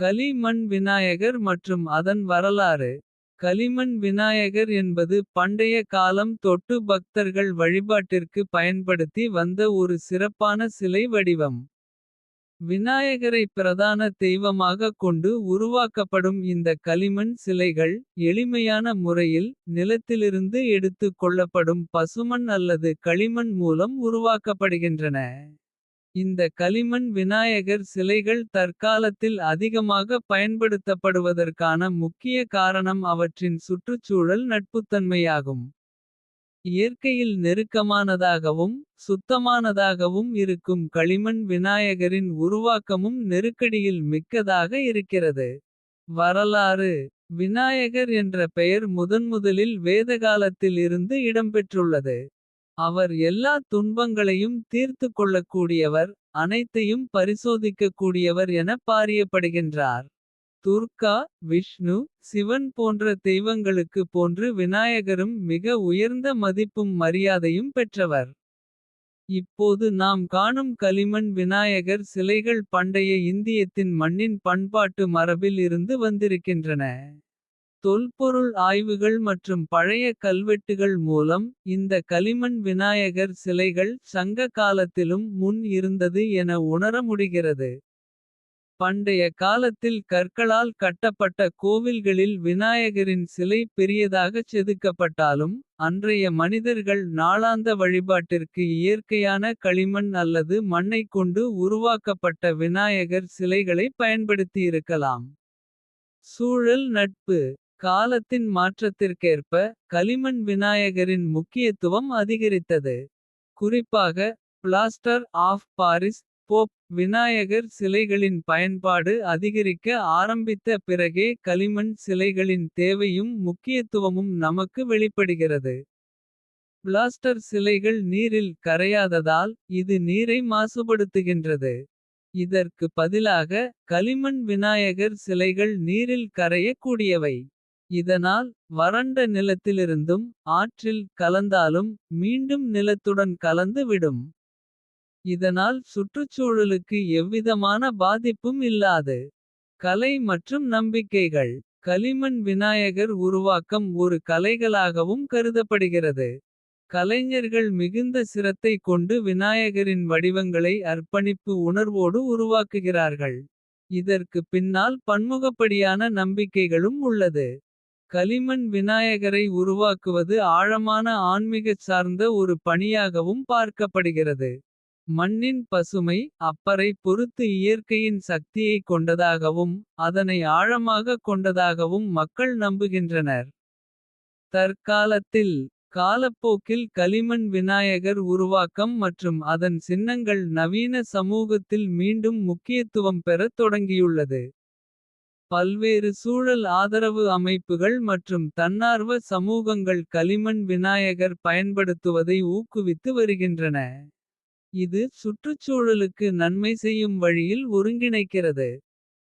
களிமண் விநாயகர் மற்றும் அதன் வரலாறு. களிமண் விநாயகர் என்பது பண்டைய காலம் தொட்டு பக்தர்கள் வழிபாட்டிற்கு பயன்படுத்தி வந்த ஒரு சிறப்பான சிலை வடிவம். விநாயகரை பிரதான தெய்வமாகக் கொண்டு உருவாக்கப்படும் இந்த களிமண் சிலைகள். எளிமையான முறையில் நிலத்திலிருந்து எடுத்துக் கொள்ளப்படும் பசுமண் அல்லது களிமண் மூலம் உருவாக்கப்படுகின்றன. இந்த களிமண் விநாயகர் சிலைகள் தற்காலத்தில் அதிகமாக பயன்படுத்தப்படுவதற்கான முக்கிய காரணம் அவற்றின் சுற்றுச்சூழல் நட்புத்தன்மையாகும். இயற்கையில் நெருக்கமானதாகவும் சுத்தமானதாகவும் இருக்கும் களிமண் விநாயகரின் உருவாக்கமும் நெருக்கடியில் மிக்கதாக இருக்கிறது. வரலாறு விநாயகர் என்ற பெயர் முதன்முதலில் வேதகாலத்தில் இருந்து இடம்பெற்றுள்ளது. அவர் எல்லா துன்பங்களையும் தீர்த்துக் கொள்ளக்கூடியவர். அனைத்தையும் பரிசோதிக்கக்கூடியவர் என பாரியப்படுகின்றார். துர்கா விஷ்ணு சிவன் போன்ற தெய்வங்களுக்கு போன்று விநாயகரும். மிக உயர்ந்த மதிப்பும் மரியாதையும் பெற்றவர். இப்போது நாம் காணும் களிமண் விநாயகர் சிலைகள். பண்டைய இந்தியத்தின் மண்ணின் பண்பாட்டு மரபில் இருந்து வந்திருக்கின்றன. தொல்பொருள் ஆய்வுகள் மற்றும் பழைய கல்வெட்டுகள் மூலம். இந்த களிமண் விநாயகர் சிலைகள் சங்க காலத்திலும். முன் இருந்தது என உணர முடிகிறது. பண்டைய காலத்தில் கற்களால் கட்டப்பட்ட கோவில்களில். விநாயகரின் சிலை பெரியதாகச் செதுக்கப்பட்டாலும். அன்றைய மனிதர்கள் நாளாந்த வழிபாட்டிற்கு இயற்கையான. களிமண் அல்லது மண்ணைக் கொண்டு உருவாக்கப்பட்ட விநாயகர். சிலைகளைப் பயன்படுத்தியிருக்கலாம். சூழல் நட்பு காலத்தின் மாற்றத்திற்கேற்ப. களிமண் விநாயகரின் முக்கியத்துவம் அதிகரித்தது. குறிப்பாக பிளாஸ்டர் ஆஃப் பாரிஸ் போப். விநாயகர் சிலைகளின் பயன்பாடு அதிகரிக்க ஆரம்பித்த பிறகே. களிமண் சிலைகளின் தேவையும் முக்கியத்துவமும் நமக்கு வெளிப்படுகிறது. பிளாஸ்டர் சிலைகள் நீரில் கரையாததால். இது நீரை மாசுபடுத்துகின்றது. இதற்கு பதிலாக களிமண் விநாயகர் சிலைகள் நீரில் கரையக்கூடியவை இதனால் வறண்ட நிலத்திலிருந்தும் ஆற்றில் கலந்தாலும். மீண்டும் நிலத்துடன் கலந்து விடும். இதனால் சுற்றுச்சூழலுக்கு எவ்விதமான பாதிப்பும் இல்லாது. கலை மற்றும் நம்பிக்கைகள் களிமண் விநாயகர் உருவாக்கம். ஒரு கலைகளாகவும் கருதப்படுகிறது. கலைஞர்கள் மிகுந்த சிரத்தை கொண்டு விநாயகரின் வடிவங்களை. அர்ப்பணிப்பு உணர்வோடு உருவாக்குகிறார்கள். இதற்கு பின்னால் பன்முகப்படியான நம்பிக்கைகளும் உள்ளது. களிமண் விநாயகரை உருவாக்குவது ஆழமான ஆன்மீகச் சார்ந்த ஒரு பணியாகவும் பார்க்கப்படுகிறது. மண்ணின் பசுமை அப்பரை பொறுத்து இயற்கையின் சக்தியைக் கொண்டதாகவும். அதனை ஆழமாகக் கொண்டதாகவும் மக்கள் நம்புகின்றனர். தற்காலத்தில் காலப்போக்கில் களிமண் விநாயகர் உருவாக்கம். மற்றும் அதன் சின்னங்கள் நவீன சமூகத்தில் மீண்டும் முக்கியத்துவம் பெறத் தொடங்கியுள்ளது. பல்வேறு சூழல் ஆதரவு அமைப்புகள் மற்றும் தன்னார்வ சமூகங்கள். களிமண் விநாயகர் பயன்படுத்துவதை ஊக்குவித்து வருகின்றன. இது சுற்றுச்சூழலுக்கு நன்மை செய்யும் வழியில் ஒருங்கிணைக்கிறது.